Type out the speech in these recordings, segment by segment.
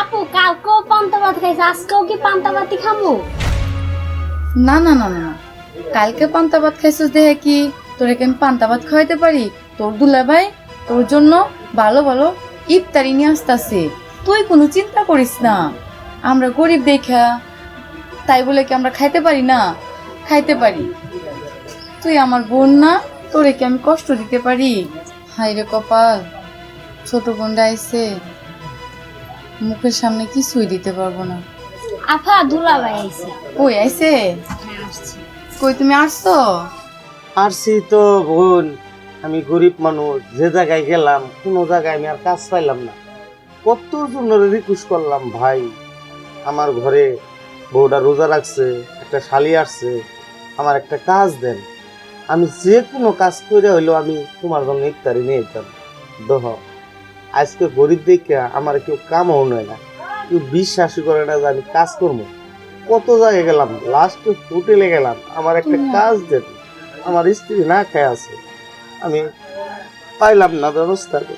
আপু খাইছে, আজকেও কি খামু? না না না না। কালকে দেখে কি? তোরে কি আমি পান্তা ভাত খাওয়াইতে পারি? তোর দুলা ভাই তোর জন্য ভালো ভালো ইফতারি নিয়ে আসতেছে। তুই কোনো চিন্তা করিস না। আমরা গরিব দেখা, তাই বলে কি আমরা খাইতে পারি না? খাইতে পারি। তুই আমার বোন না, তোরে কি আমি কষ্ট দিতে পারি? হাই রে কপাল, ছোট বোনটা আইছে। মুখের সামনে কিছুই দিতে পারব না। আফা দুলা ভাই আইছে। ওই আইছে? হ্যাঁ কই তুমি আসছো? আরছি তো বোন আমি গরিব মানুষ যে জায়গায় গেলাম কোনো জায়গায় আমি আর কাজ পাইলাম না। কত জনের রিকোয়েস্ট করলাম ভাই। আমার ঘরে বউটা রোজা রাখছে একটা শালি আসছে আমার একটা কাজ দেন। আমি যে কোনো কাজ করে হইলেও আমি তোমার জন্য ইফতারি নিয়ে যেতাম দহ। আজকে গরিব দেখে আমার কেউ কামও নয় না। কেউ বিশ্বাসই করে না যে আমি কাজ করব। কত জায়গায় গেলাম লাস্ট হোটেলে গেলাম আমার একটা কাজ দেন আমার স্ত্রী না খেয়ে আছে। আমি পাইলাম না ব্যবস্থা। করে।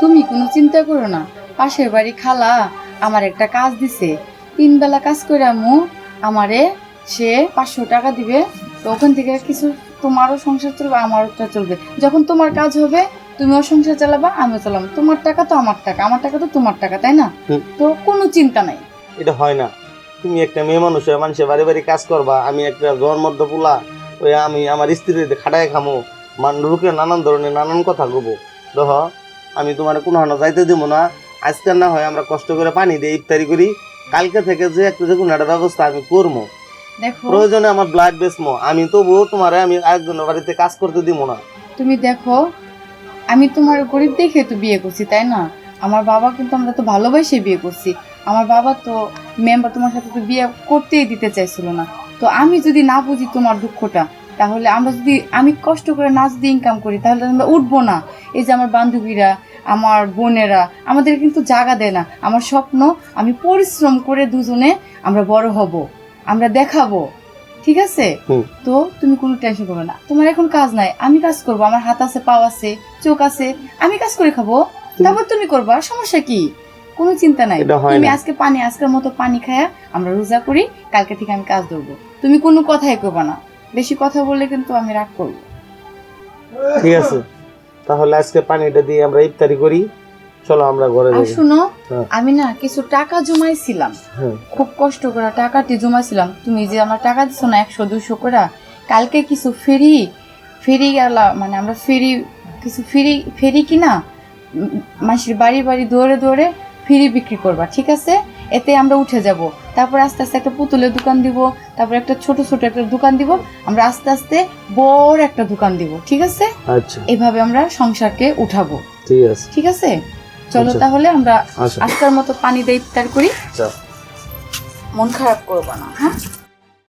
তুমি কোনো চিন্তা করো না। পাশের বাড়ি খালা আমার একটা কাজ দিছে। তিন বেলা কাজ করে আমু আমারে সে পাঁচশো টাকা দিবে। তো ওখান থেকে কিছু তোমারও সংসার চলবে আমারটা চলবে। যখন তোমার কাজ হবে তুমিও সংসার চালাবা আমিও চালাবো। তোমার টাকা তো আমার টাকা আমার টাকা তো তোমার টাকা তাই না? তো কোনো চিন্তা নাই। এটা হয় না। তুমি একটা মেয়ে মানুষ হয়ে মানুষের বাড়ি বাড়ি কাজ করবা আমি একটা জন্মদ্দ পোলা ওই আমি আমার স্ত্রীর খাটায় খামো। মান লোকে নানান ধরনের নানান কথা কব দেখ আমি তোমার কোনো হানো যাইতে দিব না। আজকে না হয় আমরা কষ্ট করে পানি দিয়ে ইফতারি করি। কালকে থেকে যে একটা যে কোনো একটা ব্যবস্থা আমি করব দেখো। প্রয়োজনে আমার ব্লাড বেসমো আমি তবুও তোমারে আমি আরেকজনের বাড়িতে কাজ করতে দিব না। তুমি দেখো আমি তোমার গরিব দেখে তো বিয়ে করছি, তাই না? আমার বাবা কিন্তু আমরা তো ভালোবাসে বিয়ে করছি। আমার বাবা তো মেম্বার তোমার সাথে তো বিয়ে করতেই দিতে চাইছিল না। তো আমি যদি না বুঝি তোমার দুঃখটা, তাহলে আমরা যদি, আমি কষ্ট করে না যদি ইনকাম করি, তাহলে আমরা উঠবো না। এই যে আমার বান্ধবীরা, আমার বোনেরা, আমাদের কিন্তু জায়গা দেয় না। আমার স্বপ্ন, আমি পরিশ্রম করে দুজনে আমরা বড় হব, আমরা দেখাবো। ঠিক আছে? তো তুমি কোনো টেনশন করবে না। তোমার এখন কাজ নাই আমি কাজ করব আমার হাত আছে পাও আছে চোখ আছে আমি কাজ করে খাব। তারপর তুমি করবা সমস্যা কি? কোনো চিন্তা নাই। তুমি আজকে পানি আজকের মতো পানি খায়া আমরা রোজা করি কালকে থেকে আমি কাজ ধরবো। তুমি কোনো কথাই করবা না। বেশি কথা বললে কিন্তু আমি রাগ করব। ঠিক আছে। তাহলে আজকে পানিটা দিয়ে আমরা ইফতারি করি। চলো আমরা ঘরে আর শুনো হ্যাঁ। আমি না কিছু টাকা জমাইছিলাম। হ্যাঁ। খুব কষ্ট করে টাকাটি জমাইছিলাম। তুমি যে আমার টাকা দিছো না একশো দুশো করে কালকে কিছু ফেরি ফেরি গেলা মানে আমরা ফেরি কিছু ফেরি ফেরি কিনা মাসির বাড়ি বাড়ি দৌড়ে দৌড়ে ফেরি বিক্রি করবা ঠিক আছে? এতে আমরা উঠে যাব। তারপর আস্তে আস্তে একটা পুতুলের দোকান দিব তারপর একটা ছোট ছোট একটা দোকান দিব আমরা আস্তে আস্তে বড় একটা দোকান দিব ঠিক আছে? আচ্ছা। এভাবে আমরা সংসারকে উঠাবো। ঠিক আছে। ঠিক আছে? চলো আচ্ছা। তাহলে আমরা আচ্ছা। আজকের মতো পানি দিয়ে ইফতার করি। চল মন খারাপ করব না হ্যাঁ?